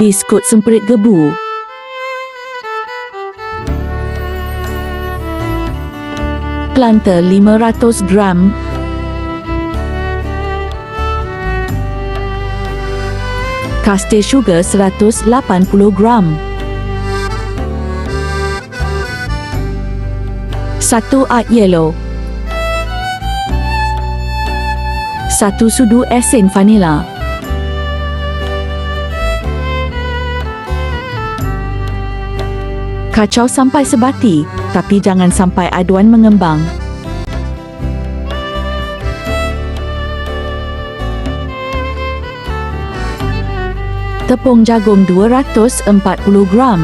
Biskut semperit gebu. Planta 500 gram. Kaste sugar 180 gram. Satu art yellow. Satu sudu esen vanila. Kacau sampai sebati, tapi jangan sampai aduan mengembang. Tepung jagung 240 gram.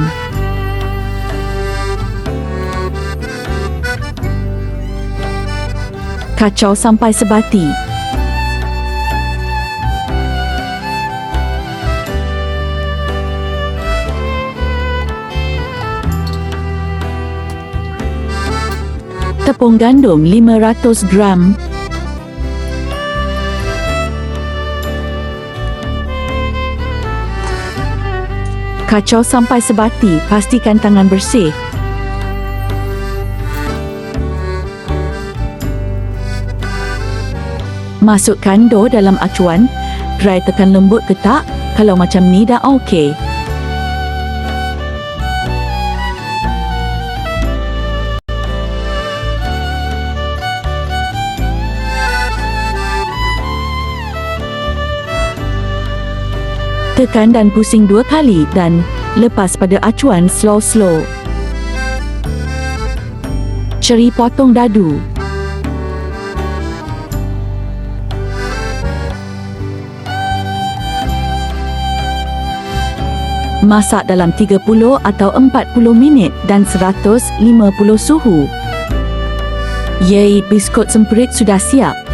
Kacau sampai sebati. Tepung gandum 500 gram. Kacau sampai sebati, pastikan tangan bersih. Masukkan dough dalam acuan, dry tekan lembut ke tak? Kalau macam ni dah okey. Tekan dan pusing dua kali dan lepas pada acuan slow-slow. Ceri potong dadu. Masak dalam 30 atau 40 minit dan 150 suhu. Yei, biskut semperit sudah siap.